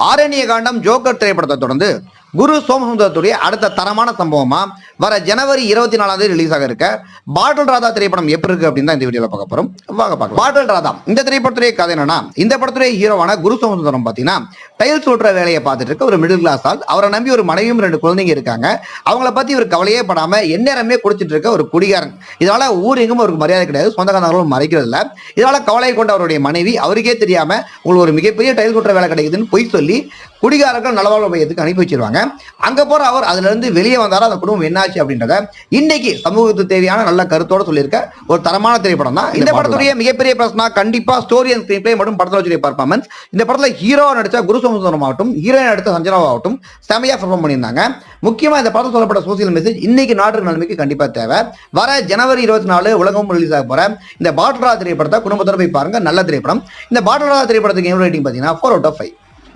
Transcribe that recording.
ஆரண்ய காண்டம் joker திரைப்படத்தை தொடர்ந்து குரு சோமசுந்தரத்துடைய அடுத்த தரமான சம்பவமா? வர ஜனவரி இருபத்தி நாலாம் தேதி ரிலீஸ் ஆக இருக்க. பாட்டில் ராதா திரைப்படம் எப்படி இருக்கு அப்படின்னு தான் இந்த வீடியோவில் பார்க்க போறோம். வாங்க பார்க்கலாம். பாட்டில் ராதா இந்த திரைப்படத்துடைய கதை என்னன்னா இந்த படத்துடைய ஹீரோவான குரு சோமசுந்தரம் பார்த்தீங்கன்னா டைல்ஸ் ஓட்டுற வேலையை பார்த்துட்டு இருக்க ஒரு மிடில் கிளாஸ் ஆள். அவரை நம்பி ஒரு மனைவியும் ரெண்டு குழந்தைங்க இருக்காங்க. அவங்கள பத்தி இவர் கவலையே படாம எந்நேரமே குடிச்சிட்டு இருக்க ஒரு குடிகாரன். இதனால ஊர் எங்கும் அவருக்கு மரியாதை கிடையாது சொந்தக்காரங்களும் மறைக்கிறது இல்ல. இதனால கவலை கொண்ட அவருடைய மனைவி அவருக்கே தெரியாம உங்களுக்கு ஒரு மிகப்பெரிய டைல்ஸ் ஓட்டுற வேலை கிடைக்குதுன்னு பொய் சொல்லி குடிகாரர்கள் நலவாழ்வு மையத்துக்கு அனுப்பி வச்சிருவாங்க. அங்க போற அவர் அதுல இருந்து வெளியே வந்தாரா அந்த குடும்பம் என்னாச்சு அப்படின்றத இன்னைக்கு சமூகத்துக்கு தேவையான நல்ல கருத்தோட சொல்லியிருக்க ஒரு தரமான திரைப்படம் தான். இந்த படத்துடைய மிகப்பெரிய பிரச்சனை கண்டிப்பா ஸ்டோரி அண்ட் ஸ்கிரீன் பிளே மற்றும் படத்துல வச்சுடைய பர்ஃபார்மன்ஸ் இந்த படத்துல ஹீரோ நடிச்ச குரு சோமசுந்தரம் ஆகட்டும் ஹீரோயின் நடித்த சஞ்சனாவாகட்டும் செமையா பெர்ஃபார்ம் பண்ணியிருந்தாங்க. முக்கியமா இந்த படத்தில் சொல்லப்பட்ட சோசியல் மெசேஜ் இன்னைக்கு நாட்டு நிலைமைக்கு கண்டிப்பா தேவை. வர ஜனவரி இருபத்தி நாலு உலகம் ரிலீஸ் ஆக போற இந்த பாட்ரா திரைப்படத்தை குடும்பத்தோட போய் பாருங்க. நல்ல திரைப்படம். இந்த பாட்ரா திரைப்படத்துக்கு எவ்வளவு ரேட்டிங் பார்த்தீங்கன்னா? Four out of five